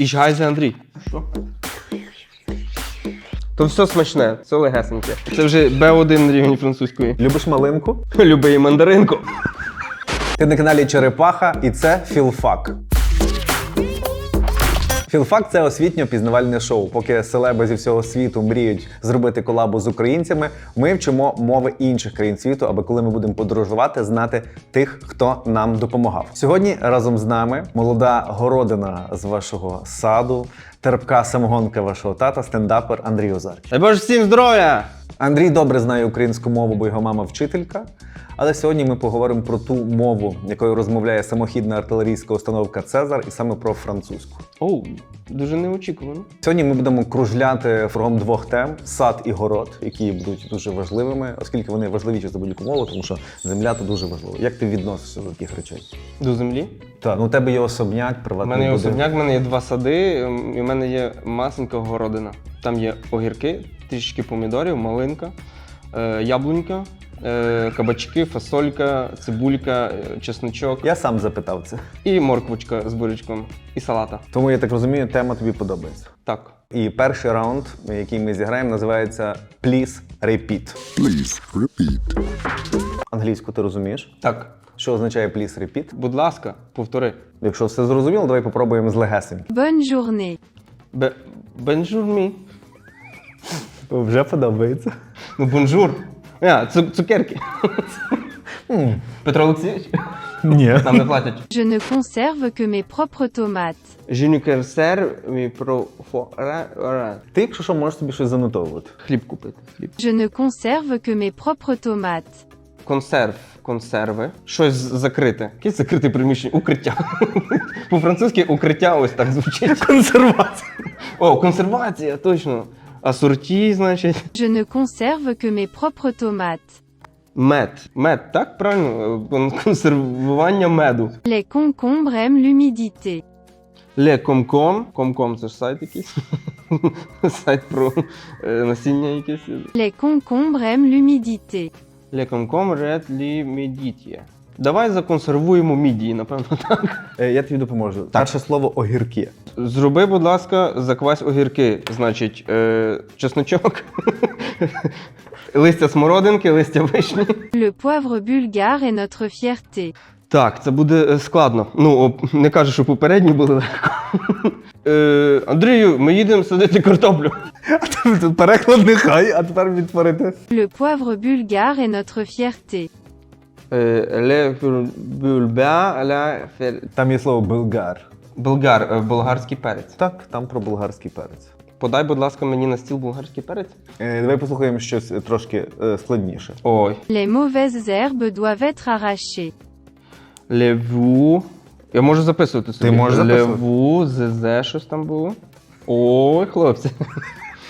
Ich жгайзе Андрій. Що? То все смачне, все легесеньке. Це вже Б1 рівень французької. Любиш малинку? Любий мандаринку. Ти на каналі Черепаха, і це Філфак. Філфак це освітньо-пізнавальне шоу. Поки селеби зі всього світу мріють зробити колабу з українцями, ми вчимо мови інших країн світу, аби коли ми будемо подорожувати, знати тих, хто нам допомагав. Сьогодні разом з нами молода городина з вашого саду, терпка самогонка вашого тата, стендапер Андрій Озарч. Дай Боже всім здоров'я! Андрій добре знає українську мову, бо його мама вчителька. Але сьогодні ми поговоримо про ту мову, якою розмовляє самохідна артилерійська установка Цезар, і саме про французьку. Оу, дуже неочікувано. Сьогодні ми будемо кружляти фрагом двох тем: сад і город, які будуть дуже важливими, оскільки вони важливіші за будь-яку мову, тому що земля то дуже важливо. Як ти відносишся до таких речей? До землі. Так, ну у тебе є особняк, У приватний мене є будинок. особняк, в мене є два сади, і в мене є масенька городина. Там є огірки, трішечки помідорів, малинка, е, яблунька, е, кабачки, фасолька, цибулька, е, чесночок Я сам запитав це. і морквочка з бурячком, і салата. Тому я так розумію, тема тобі подобається. Так. І перший раунд, який ми зіграємо, називається Please Repeat. Please repeat. Англійську ти розумієш? Так. Що означає please repeat? Будь ласка, повтори. Якщо все зрозуміло, давай попробуємо з легесеньки. Bonne journée. Бе... Бенжурмі. Вже подобається. Ну, бонжур. А, цукерки. Петро Олексійович? Ні. Нам не платять. Je ne conserve que mes propres tomates. Жінюкерсер мій про фо- ра- ра. Ти, якщо що, можеш собі щось занотовувати. Хліб купити. Хліб. Je ne conserve que mes propres tomates. Консерв, консерви, щось закрите. Якесь закрите приміщення, укриття. По-французьки укриття ось так звучить. Консервація. О, консервація, точно. Асорті, значить. Je ne conserve que mes propres tomates. Мед. Мед, так правильно? Е, Консервування меду. Les concombres aiment l'humidité. Ле Комком. Комком це ж сайт якийсь. сайт про е, насіння якесь. Les concombres aiment l'humidité. Ле Комком ред лі. Давай законсервуємо мідії, напевно, так. Е, Я тобі допоможу. Перше слово огірки. Зроби, будь ласка, заквась огірки. Значить, е, чесночок, листя смородинки, листя вишні. Le poivre bulgare est notre fierté. Так, це буде е, складно. Ну, не кажу, що попередні були легко. Е, Андрію, ми їдемо садити картоплю. Переклад нехай, а тепер відтворити. Le poivre bulgare est notre fierté. Е, Ле бульба, ля фер- Там є слово болгар. Болгар, е, болгарський перець. Так, там про болгарський перець. Подай, будь ласка, мені на стіл болгарський перець. Е, Давай послухаємо щось е, трошки е, складніше. Ой. Les mauvaises herbes doivent être arrachées. Леву. Я можу записувати собі. можеш записувати. Леву, ЗЗ, щось там було. Ой, хлопці.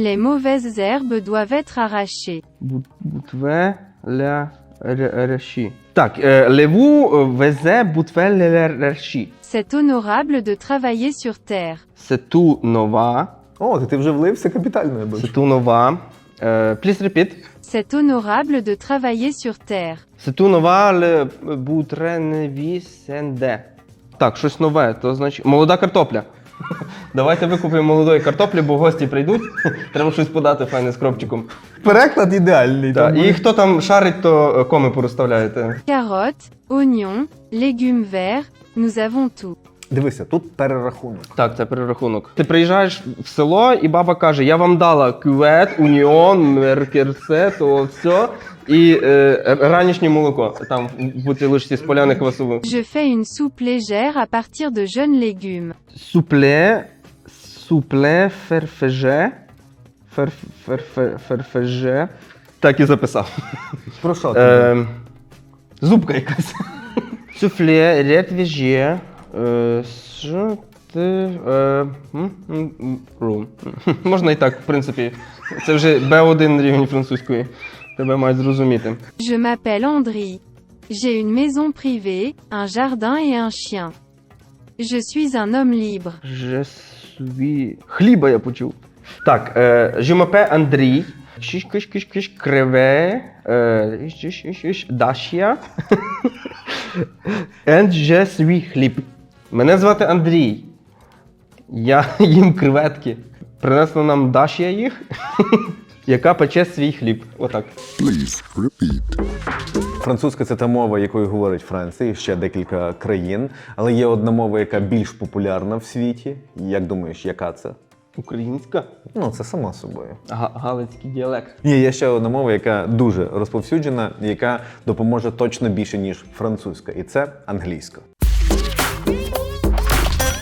Les mauvaises herbes doivent être arrachées. Бут- Бутве ля ре- реші. Так, е, леву е, везе бутве ля реші. C'est honorable de travailler sur terre. Сету нова. О, ти, ти вже влився капітально, я бачу. Сету нова. Е, Please repeat. C'est honorable de travailler sur terre. Сету нова ле бутре неві сенде. Так, щось нове, то значить. Молода картопля. Давайте викупимо молодої картоплі, бо гості прийдуть. Треба щось подати файне з кропчиком. Переклад ідеальний. Так, і хто там шарить, то е, коми порозставляєте. Carottes, oignons, légumes verts, nous avons tout. Дивися, тут перерахунок. Так, це перерахунок. Ти приїжджаєш в село, і баба каже: Я вам дала кювет, уніон, меркерсе, то все. І е, ранішнє молоко. Там в бутилочці з поляни квасову. Je fais une soupe légère à partir de jeunes légumes. Супле, супле, ферфеже. Фер, фер, ферфеже. Так і записав. Про що ти? Е, зубка якась. Суфле, ретвіже. Е, що ти. Е, рум. Можна і так, в принципі. Це вже Б1 рівень французької. Тебе мають зрозуміти. Je m'appelle Andri. J'ai une maison privée, un jardin et un chien. Je suis un homme libre. Je suis... Хліба я почув. Так, е, Жимапе Андрій. Киш, киш, киш, киш, криве. Дашя. And je suis хліб. Мене звати Андрій. Я їм креветки. Принесла нам Дашя їх, яка пече свій хліб. Отак. Please repeat. Французька це та мова, якою говорить Франція і ще декілька країн. Але є одна мова, яка більш популярна в світі. Як думаєш, яка це? Українська. Ну, це само собою. Га- Галицький діалект. Ні, є ще одна мова, яка дуже розповсюджена, яка допоможе точно більше, ніж французька, і це англійська.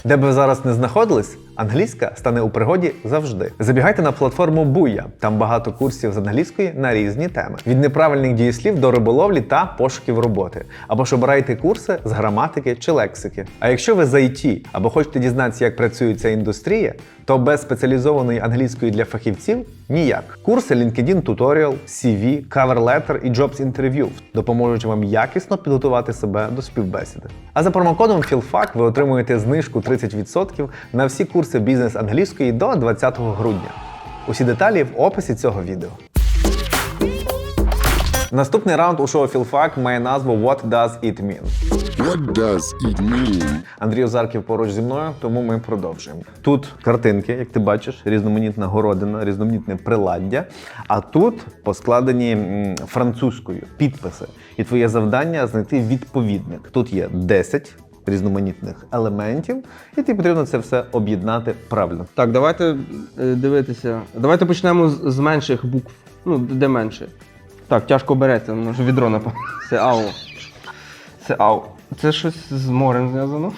Де б ви зараз не знаходились, англійська стане у пригоді завжди. Забігайте на платформу Буя. Там багато курсів з англійської на різні теми: від неправильних дієслів до риболовлі та пошуків роботи. Або ж обирайте курси з граматики чи лексики. А якщо ви з IT або хочете дізнатися, як працює ця індустрія, то без спеціалізованої англійської для фахівців ніяк. Курси LinkedIn Tutorial, CV, Cover Letter і Jobs Interview допоможуть вам якісно підготувати себе до співбесіди. А за промокодом FILFAC ви отримуєте знижку 30% на всі курси бізнес англійської до 20 грудня. Усі деталі в описі цього відео. Наступний раунд у шоу Філфак має назву What does it mean? What does it mean? Андрій Озарків поруч зі мною, тому ми продовжуємо. Тут картинки, як ти бачиш, різноманітна городина, різноманітне приладдя. А тут поскладені французькою підписи. І твоє завдання знайти відповідник. Тут є 10 різноманітних елементів, і тобі потрібно це все об'єднати правильно. Так, давайте е, дивитися. Давайте почнемо з, з менших букв. Ну, де менше. Так, тяжко береться, може відро напевно. Це ау. Це ау. Це щось з морем зв'язано.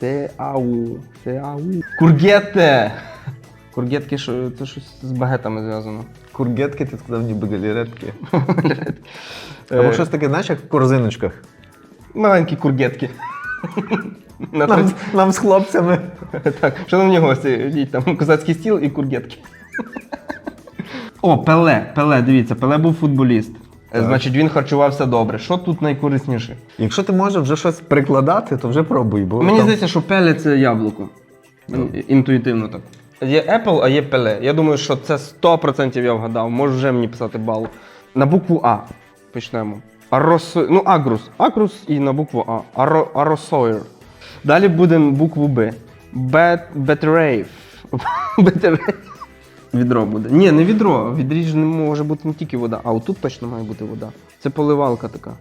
Це ау. Це ау. Кургете! Кургетки, що це щось з багетами зв'язано. Кургетки, ти сказав, ніби галеретки. Е, Або щось таке, знаєш, як в корзиночках. Маленькі кургетки. На Нам, нам з хлопцями. Так, шановні гості, йдіть там козацький стіл і кургетки. О, Пеле, Пеле, дивіться, Пеле був футболіст. Е, Значить, він харчувався добре. Що тут найкорисніше? Якщо ти можеш вже щось прикладати, то вже пробуй. Бо Мені там- здається, що Пеле це яблуко. Ін- Інтуїтивно так. Є Apple, а є Пеле. Я думаю, що це 100% я вгадав. Може вже мені писати бал. На букву А почнемо. Арос... Ну, Агрус. Агрус і на букву А. Аро... Аросойр. Далі будемо букву Б. Бет... Бетерейв. Бетерейв. Відро буде. Ні, не відро. В відрі ж не може бути не тільки вода, а отут точно має бути вода. Це поливалка така.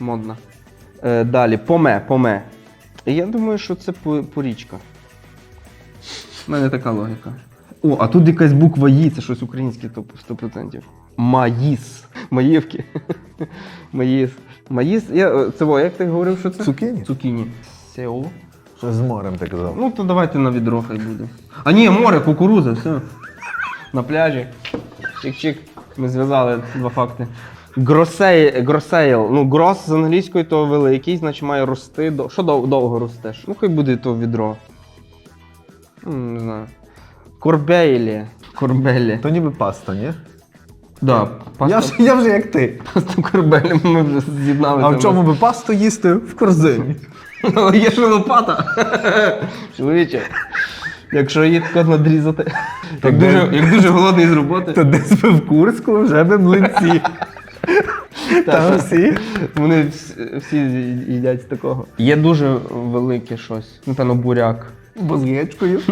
Модна. Е, далі, поме, поме. Я думаю, що це порічка. У мене така логіка. О, а тут якась буква І, це щось українське 100%. Маїс. Маївки. Маїс. Маїс. Я, е, це во, як ти говорив, що це? Цукіні? Цукіні. Сеул. Щось з морем ти казав. Ну, то давайте на відро хай буде. А ні, море, кукуруза, все. На пляжі. Чик-чик. Ми зв'язали два факти. Гросей, гросейл. Ну, грос з англійської то великий, значить має рости. До... Що дов- довго ростеш? Ну, хай буде то відро. М, Не знаю. Корбейлі. Корбелі. То ніби паста, ні? Да, Я, паста, ж, я вже як ти. паста корбелі, ми вже з'єднали. А в чому би пасту їсти? В корзині. Ну, Є ще лопата. Чоловіче. Якщо її тако надрізати. Як дуже, як дуже голодний з роботи. То десь би в Курську вже би млинці. Там всі. Вони всі, їдять з такого. Є дуже велике щось. Напевно, буряк. Бо з гречкою.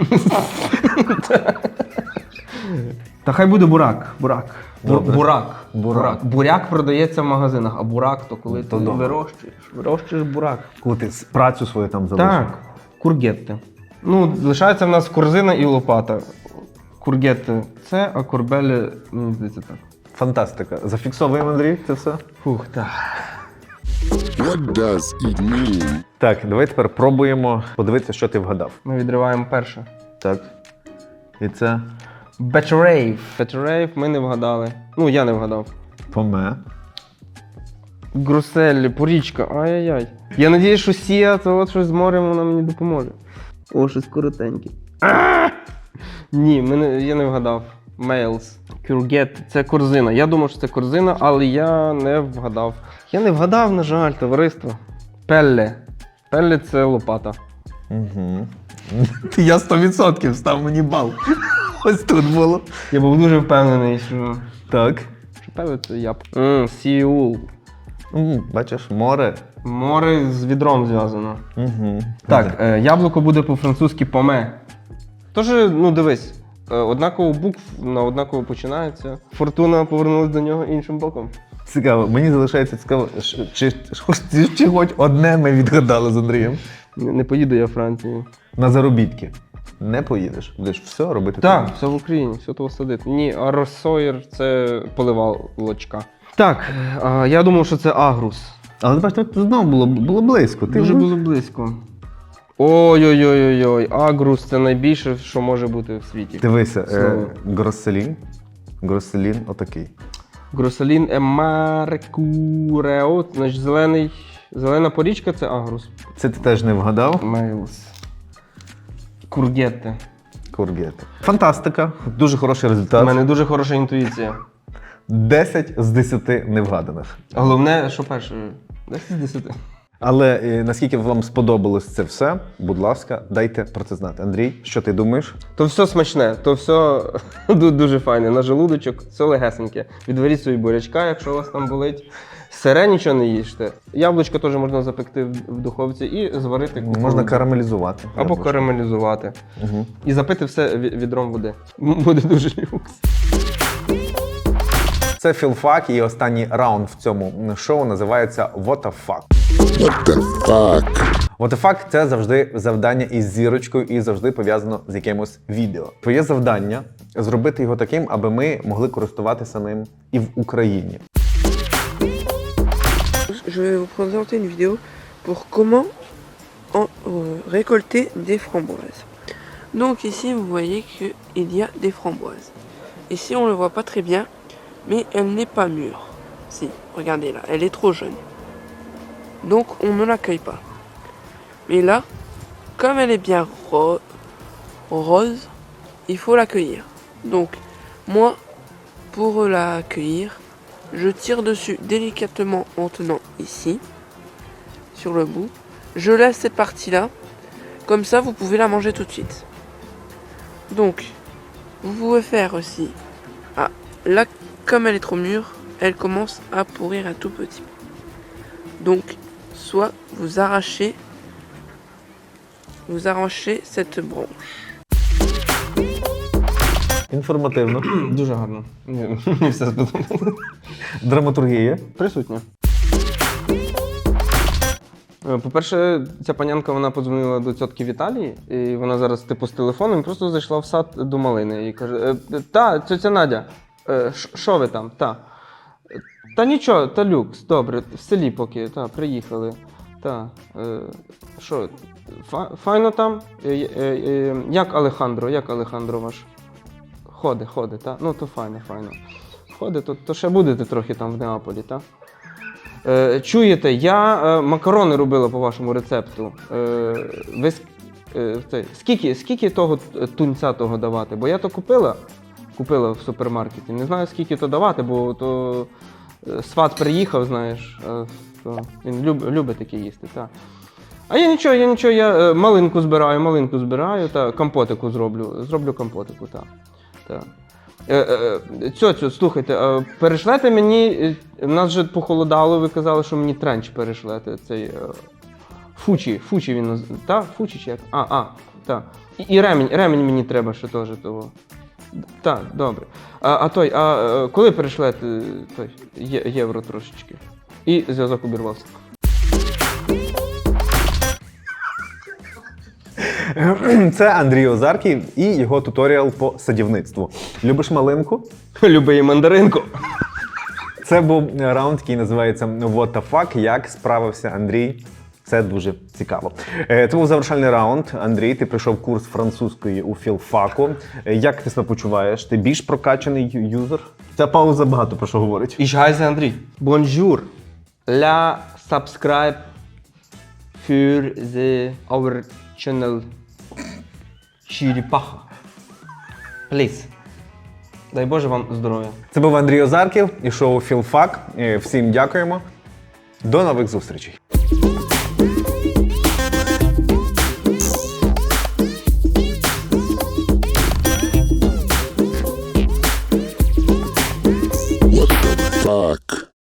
Та хай буде бурак. Бурак. Бур- Добре. бурак. Бурак. Буряк продається в магазинах, а бурак то коли То ти добре. вирощуєш. Вирощуєш бурак. Коли ти с- працю свою там залишив. Так, кургетти. Ну, лишається в нас корзина і лопата. Кургетти це, а корбелі, мені здається, так. Фантастика. Зафіксовуємо, Андрій, це все. Фух, так. What does it mean? Так, давай тепер пробуємо подивитися, що ти вгадав. Ми відриваємо перше. Так. І це Бетерейв. Бетерейв ми не вгадали. Ну, я не вгадав. поме. Грусель, порічка, ай-яй-яй. Я надіюсь, що Сія, то от щось з морем вона мені допоможе. О, щось коротеньке. А! Ні, мене, я не вгадав. Мейлс. Кюргет, це корзина. Я думав, що це корзина, але я не вгадав. Я не вгадав, на жаль, товариство. Пелле. Пелле це лопата. Угу. Я 100% став мені бал. Ось тут було. Я був дуже впевнений, що. Так. що Пелле це я. М, Сіул. М, Бачиш, море. Море з відром зв'язано. Угу. Так, е, яблуко буде по-французьки поме. Тож, ну дивись, е, однаково букв на однаково починається. Фортуна повернулася до нього іншим боком. Цікаво, мені залишається цікаво, чи, чи, чи, чи хоч одне ми відгадали з Андрієм. Не не поїду я в Францію. На заробітки. Не поїдеш. Будеш все робити. Так, все в Україні, все того садити. Ні, а Росоєр це поливалочка. Так, а, я думав, що це Агрус. Але бачите, знову було, було близько. Ти Дуже вже- було близько. Ой-ой-ой-ой-ой, Агрус це найбільше, що може бути в світі. Дивися, е, Слово. Гросселін. Гросселін отакий. Гросалін Емаркурео, значить зелений, зелена порічка це Агрус. Це ти теж не вгадав. Мейлс. Кургетте. Кургети. Фантастика. Дуже хороший У мене дуже хороша інтуїція. 10 з 10 невгаданих. Головне, що перше, 10 з 10. Але е, наскільки вам сподобалось це все, будь ласка, дайте про це знати. Андрій, що ти думаєш? То все смачне, то все ду- дуже файне. На желудочок, все легесеньке. Відваріть собі бурячка, якщо у вас там болить. Сире нічого не їжте. Яблучко теж можна запекти в в духовці і зварити. Можна карамелізувати. Або яблучко. карамелізувати. Угу. І запити все ві- відром води. М, Буде дуже люкс. Це філфак, і останній раунд в цьому шоу називається What the fuck. What the fuck? What the fuck – це завжди завдання із зірочкою і завжди пов'язано з якимось відео. Твоє завдання зробити його таким, аби ми могли користуватися ним і в Україні. Je vais vous présenter une vidéo pour comment en- euh, récolter des framboises. Donc ici vous voyez qu'il y a des framboises. Ici on ne le voit pas très bien, mais elle n'est pas mûre. Si, regardez là, elle est trop jeune. Donc on ne l'accueille pas. Mais là, comme elle est bien ro- rose, il faut l'accueillir. Donc moi, pour l'accueillir, je tire dessus délicatement en tenant ici, sur le bout. Je laisse cette partie-là. Comme ça, vous pouvez la manger tout de suite. Donc, vous pouvez faire aussi. Ah, là, comme elle est trop mûre, elle commence à pourrir un tout petit. Donc, soit vous arrachez, vous arrachez cette branche. Інформативно. Дуже гарно. Ні, Мені все сподобалося. Драматургія. Присутня. Е, По-перше, ця панянка вона подзвонила до цьотки Віталії, і вона зараз типу з телефоном просто зайшла в сад до малини і каже: «Е, Та, тетя Надя, е, ш- що ви там? Та. «Е, Та нічого, та люкс, добре, в селі поки, та, приїхали. Та, е, що, фа- файно там? Е, е, е, як Алехандро, як Алехандро ваш? Ходи, ходи, та? Ну, то файно, файно. Ходи, то, то ще будете трохи там в Неаполі, так? Е, чуєте, я е, макарони робила по вашому рецепту. Е, ви е, це, скільки, скільки того тунця того давати? Бо я то купила, купила в супермаркеті. Не знаю, скільки то давати, бо то е, сват приїхав, знаєш, е, то він люб, любить таке їсти. Та. А я нічого, я нічого, я е, малинку збираю, малинку збираю, та компотику зроблю. Зроблю компотику, так. Та. Е, е, е, Цьоцю, слухайте, е, перешлете мені. В нас же похолодало, ви казали, що мені тренч перешлете. Цей Фучі, Фучі він наз... Та? Фучі чи як? А, а, та. І, і ремінь, ремінь мені треба ще теж того. Так, добре. А, а той, а коли перешлете той є, євро трошечки? І зв'язок обірвався. Це Андрій Озарків і його туторіал по садівництву. Любиш малинку? Любий мандаринку. Це був раунд, який називається What the fuck, як справився Андрій. Це дуже цікаво. Е, Це був завершальний раунд. Андрій, ти пройшов курс французької у філфаку. Е, Як ти себе почуваєш? Ти більш прокачаний юзер? Ця пауза багато про що говорить. Heiße André. Bonjour. La subscribe für the our channel Черепаха. Please. Дай Боже вам здоров'я. Це був Андрій Озарків і шоу Філфак. Е, Всім дякуємо. До нових зустрічей.